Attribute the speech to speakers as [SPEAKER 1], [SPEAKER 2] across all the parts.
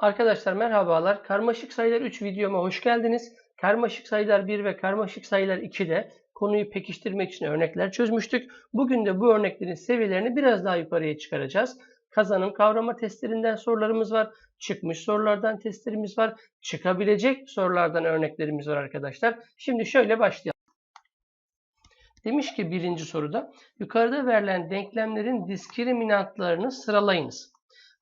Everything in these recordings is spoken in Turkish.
[SPEAKER 1] Arkadaşlar merhabalar. Karmaşık sayılar 3 videoma hoş geldiniz. Karmaşık sayılar 1 ve karmaşık sayılar 2'de konuyu pekiştirmek için örnekler çözmüştük. Bugün de bu örneklerin seviyelerini biraz daha yukarıya çıkaracağız. Kazanım kavrama testlerinden sorularımız var. Çıkmış sorulardan testlerimiz var. Çıkabilecek sorulardan örneklerimiz var arkadaşlar. Şimdi şöyle başlayalım. Demiş ki birinci soruda yukarıda verilen denklemlerin diskriminantlarını sıralayınız.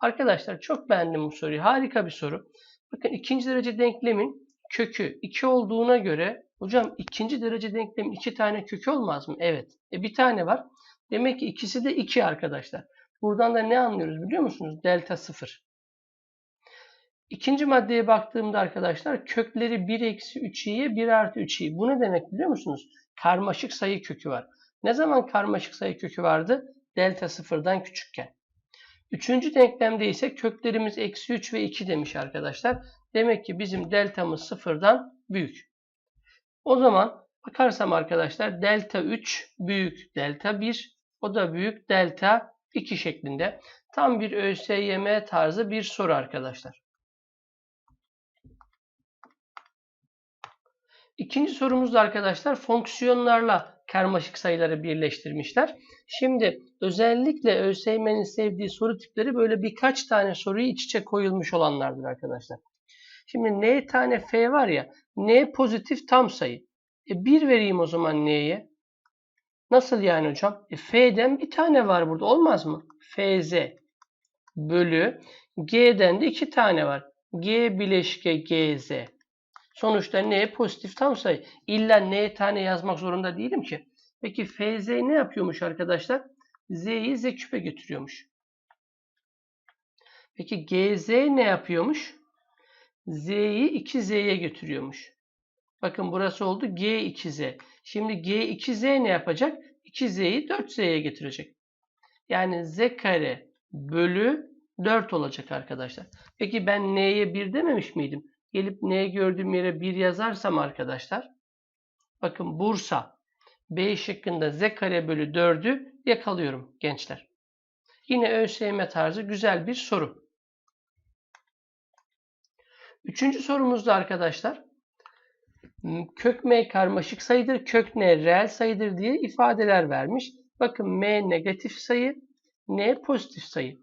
[SPEAKER 1] Arkadaşlar çok beğendim bu soruyu. Harika bir soru. Bakın ikinci derece denklemin kökü 2 olduğuna göre hocam ikinci derece denklemin 2 tane kökü olmaz mı? Evet. E bir tane var. Demek ki ikisi de 2 arkadaşlar. Buradan da ne anlıyoruz biliyor musunuz? Delta 0. İkinci maddeye baktığımda arkadaşlar kökleri 1 eksi 3i'ye 1 artı 3i. Bu ne demek biliyor musunuz? Karmaşık sayı kökü var. Ne zaman karmaşık sayı kökü vardı? Delta sıfırdan küçükken. Üçüncü denklemde ise köklerimiz eksi 3 ve 2 demiş arkadaşlar. Demek ki bizim deltamız sıfırdan büyük. O zaman bakarsam arkadaşlar delta 3 büyük delta 1 o da büyük delta 2 şeklinde. Tam bir ÖSYM tarzı bir soru arkadaşlar. İkinci sorumuzda arkadaşlar fonksiyonlarla karmaşık sayıları birleştirmişler. Şimdi özellikle ÖSYM'nin sevdiği soru tipleri böyle birkaç tane soruyu iç içe koyulmuş olanlardır arkadaşlar. Şimdi n tane f var ya n pozitif tam sayı. E 1 vereyim o zaman n'ye. Nasıl yani hocam? E f'den bir tane var burada olmaz mı? fz bölü g'den de iki tane var. g bileşke gz. Sonuçta n pozitif tam sayı. İlla n tane yazmak zorunda değilim ki. Peki fz ne yapıyormuş arkadaşlar? z'yi z küpe götürüyormuş. Peki gz ne yapıyormuş? z'yi 2z'ye götürüyormuş. Bakın burası oldu g2z. Şimdi g2z ne yapacak? 2z'yi 4z'ye getirecek. Yani z kare bölü 4 olacak arkadaşlar. Peki ben n'ye 1 dememiş miydim? Gelip n gördüğüm yere 1 yazarsam arkadaşlar. Bakın Bursa B şıkkında z kare bölü 4'ü yakalıyorum gençler. Yine ÖSYM tarzı güzel bir soru. Üçüncü sorumuzda arkadaşlar kök m karmaşık sayıdır, kök n reel sayıdır diye ifadeler vermiş. Bakın m negatif sayı, n pozitif sayı.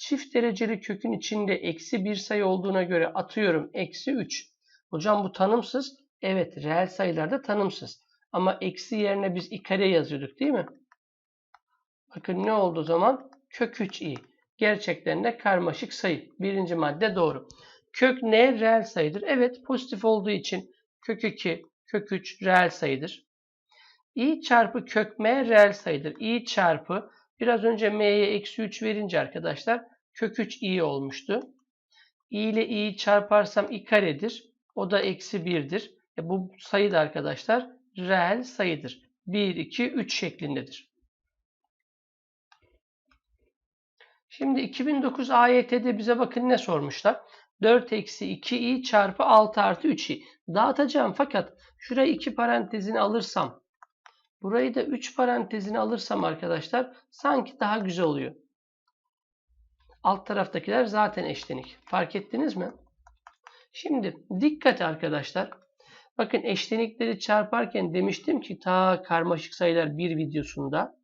[SPEAKER 1] Çift dereceli kökün içinde eksi bir sayı olduğuna göre atıyorum eksi 3. Hocam bu tanımsız. Evet reel sayılarda tanımsız. Ama eksi yerine biz i kare yazıyorduk değil mi? Bakın ne oldu o zaman? Kök 3i. Gerçekten de karmaşık sayı. Birinci madde doğru. Kök ne? Reel sayıdır. Evet pozitif olduğu için kök 2, kök 3 reel sayıdır. i çarpı kök m reel sayıdır. i çarpı biraz önce m'ye eksi 3 verince arkadaşlar kök 3 i olmuştu. i ile i'yi çarparsam i karedir. O da eksi 1'dir. E bu sayı da arkadaşlar reel sayıdır. 1, 2, 3 şeklindedir. Şimdi 2009 AYT'de bize bakın ne sormuşlar. 4 eksi 2i çarpı 6 artı 3i. Dağıtacağım fakat şurayı 2 parantezini alırsam burayı da 3 parantezini alırsam arkadaşlar sanki daha güzel oluyor. Alt taraftakiler zaten eşlenik. Fark ettiniz mi? Şimdi dikkat arkadaşlar. Bakın eşlenikleri çarparken demiştim ki ta karmaşık sayılar bir videosunda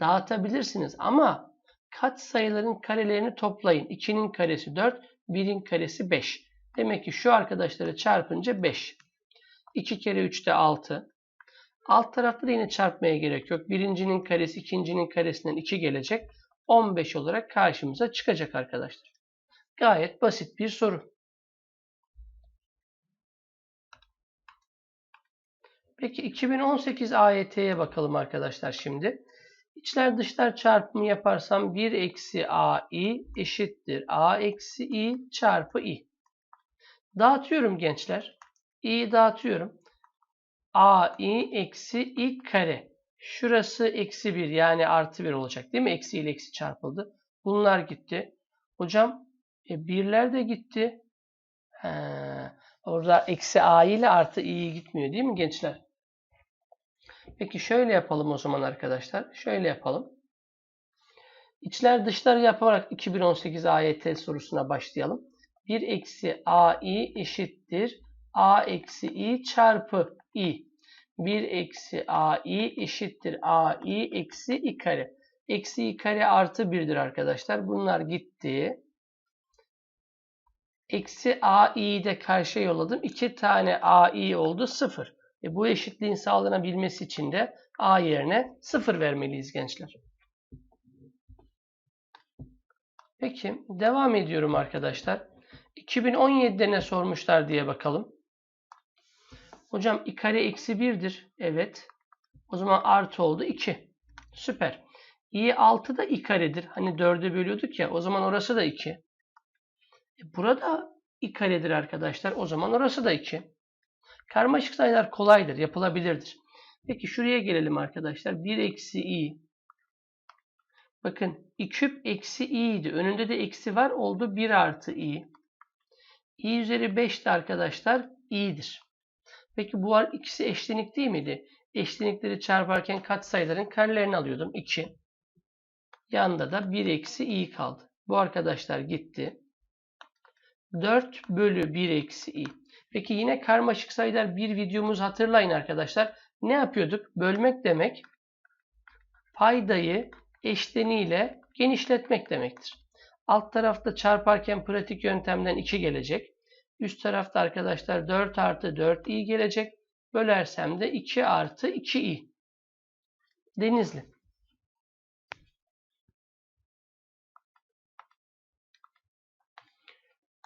[SPEAKER 1] dağıtabilirsiniz ama kat sayıların karelerini toplayın. 2'nin karesi 4, 1'in karesi 5. Demek ki şu arkadaşları çarpınca 5. 2 kere 3 de 6. Alt tarafta da yine çarpmaya gerek yok. Birincinin karesi ikincinin karesinden 2 gelecek. 15 olarak karşımıza çıkacak arkadaşlar. Gayet basit bir soru. Peki 2018 AYT'ye bakalım arkadaşlar şimdi. İçler dışlar çarpımı yaparsam 1 eksi AI eşittir A eksi I çarpı I. Dağıtıyorum gençler. i'yi dağıtıyorum. AI eksi I kare. Şurası eksi 1 yani artı 1 olacak değil mi? Eksi ile eksi çarpıldı. Bunlar gitti. Hocam e, birler de gitti. He, orada eksi a ile artı i'yi gitmiyor değil mi gençler? Peki şöyle yapalım o zaman arkadaşlar. Şöyle yapalım. İçler dışlar yaparak 2018 AYT sorusuna başlayalım. 1 eksi ai eşittir a eksi i çarpı i. 1 eksi ai eşittir ai eksi i kare. Eksi i kare artı 1'dir arkadaşlar. Bunlar gitti. Eksi ai'yi de karşıya yolladım. 2 tane ai oldu 0. E bu eşitliğin sağlanabilmesi için de a yerine 0 vermeliyiz gençler. Peki devam ediyorum arkadaşlar. 2017'de ne sormuşlar diye bakalım. Hocam i kare eksi 1'dir. Evet. O zaman artı oldu 2. Süper. i 6 da i karedir. Hani 4'e bölüyorduk ya. O zaman orası da 2. E burada i karedir arkadaşlar. O zaman orası da 2. Karmaşık sayılar kolaydır. Yapılabilirdir. Peki şuraya gelelim arkadaşlar. 1 eksi i. Bakın i küp eksi i idi. Önünde de eksi var. Oldu 1 artı i. i üzeri 5 de arkadaşlar i'dir. Peki bu ikisi eşlenik değil miydi? Eşlenikleri çarparken katsayıların karelerini alıyordum. 2. Yanında da 1 eksi i kaldı. Bu arkadaşlar gitti. 4 bölü 1 eksi i. Peki yine karmaşık sayılar bir videomuz hatırlayın arkadaşlar. Ne yapıyorduk? Bölmek demek paydayı eşleniyle genişletmek demektir. Alt tarafta çarparken pratik yöntemden 2 gelecek. Üst tarafta arkadaşlar 4 artı 4i gelecek. Bölersem de 2 artı 2i. Denizli.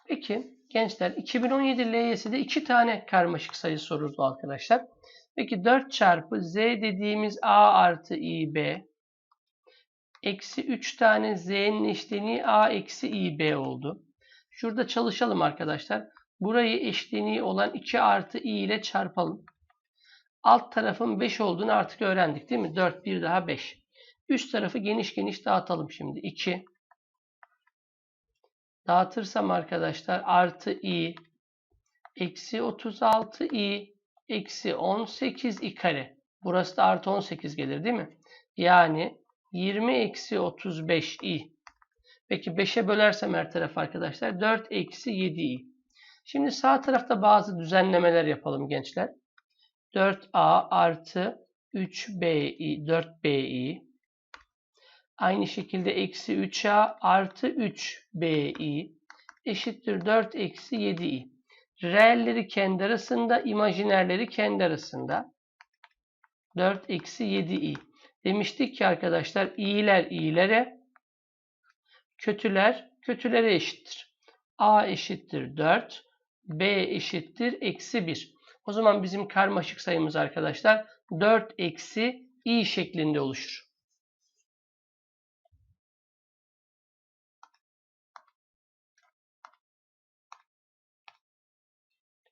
[SPEAKER 1] Peki gençler 2017 LYS'de 2 tane karmaşık sayı soruldu arkadaşlar. Peki 4 çarpı z dediğimiz a artı ib eksi 3 tane z'nin eşleniği a eksi ib oldu. Şurada çalışalım arkadaşlar. Burayı eşleniği olan 2 artı i ile çarpalım. Alt tarafın 5 olduğunu artık öğrendik değil mi? 4 bir daha 5. Üst tarafı geniş geniş dağıtalım şimdi. 2 dağıtırsam arkadaşlar artı i eksi 36 i eksi 18 i kare. Burası da artı 18 gelir değil mi? Yani 20 eksi 35 i. Peki 5'e bölersem her taraf arkadaşlar 4 eksi 7 i. Şimdi sağ tarafta bazı düzenlemeler yapalım gençler. 4a artı 3bi 4bi Aynı şekilde eksi 3a artı 3bi eşittir 4 eksi 7i. Reelleri kendi arasında, imajinerleri kendi arasında. 4 eksi 7i. Demiştik ki arkadaşlar iyiler iyilere, kötüler kötülere eşittir. a eşittir 4, b eşittir eksi 1. O zaman bizim karmaşık sayımız arkadaşlar 4 eksi i şeklinde oluşur.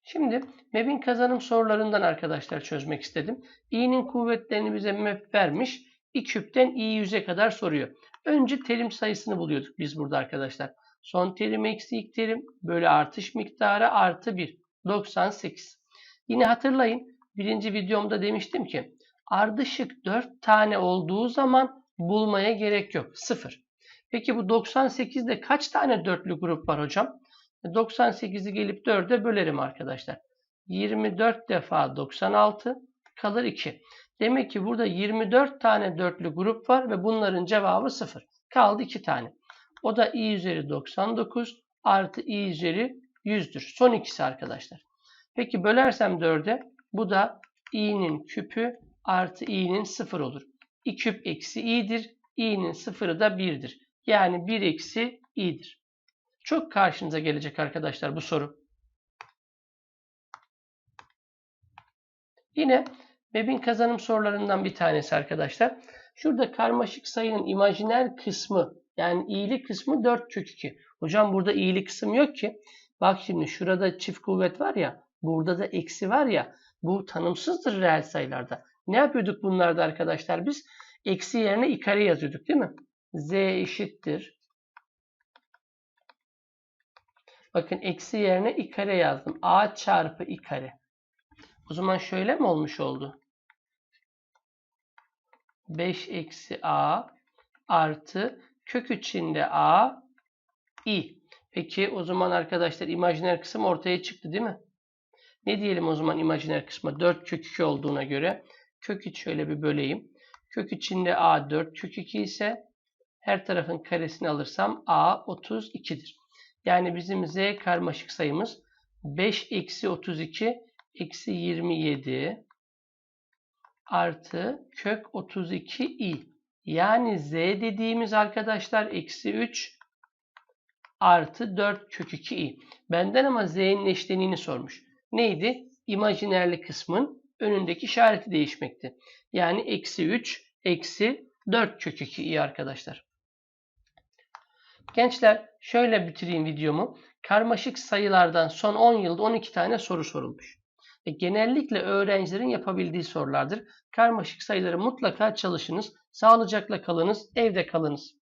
[SPEAKER 1] Şimdi MEB'in kazanım sorularından arkadaşlar çözmek istedim. i'nin kuvvetlerini bize MEB vermiş. i küpten i yüze kadar soruyor. Önce terim sayısını buluyorduk biz burada arkadaşlar. Son terim eksi ilk terim bölü artış miktarı artı 1. 98. Yine hatırlayın birinci videomda demiştim ki ardışık 4 tane olduğu zaman bulmaya gerek yok. 0. Peki bu 98'de kaç tane dörtlü grup var hocam? 98'i gelip 4'e bölerim arkadaşlar. 24 defa 96 kalır 2. Demek ki burada 24 tane dörtlü grup var ve bunların cevabı 0. Kaldı 2 tane. O da i üzeri 99 artı i üzeri 100'dür. Son ikisi arkadaşlar. Peki bölersem 4'e bu da i'nin küpü artı i'nin 0 olur. i küp eksi i'dir. i'nin 0'ı da 1'dir. Yani 1 eksi i'dir. Çok karşınıza gelecek arkadaşlar bu soru. Yine MEB'in kazanım sorularından bir tanesi arkadaşlar. Şurada karmaşık sayının imajiner kısmı yani iyili kısmı 4 kök 2. Hocam burada iyili kısım yok ki. Bak şimdi şurada çift kuvvet var ya burada da eksi var ya bu tanımsızdır reel sayılarda. Ne yapıyorduk bunlarda arkadaşlar biz? Eksi yerine i kare yazıyorduk değil mi? z eşittir Bakın eksi yerine i kare yazdım. a çarpı i kare. O zaman şöyle mi olmuş oldu? 5 eksi a artı kök içinde a i. Peki o zaman arkadaşlar imajiner kısım ortaya çıktı değil mi? Ne diyelim o zaman imajiner kısma? 4 kök 2 olduğuna göre kök 3 şöyle bir böleyim. Kök içinde a 4 kök 2 ise her tarafın karesini alırsam a 32'dir. Yani bizim z karmaşık sayımız 5 eksi 32 eksi 27 artı kök 32i. Yani z dediğimiz arkadaşlar eksi 3 artı 4 kök 2i. Benden ama z'nin eşleniğini sormuş. Neydi? İmajinerli kısmın önündeki işareti değişmekti. Yani eksi 3 eksi 4 kök 2i arkadaşlar. Gençler şöyle bitireyim videomu. Karmaşık sayılardan son 10 yılda 12 tane soru sorulmuş. Ve genellikle öğrencilerin yapabildiği sorulardır. Karmaşık sayıları mutlaka çalışınız. Sağlıcakla kalınız, evde kalınız.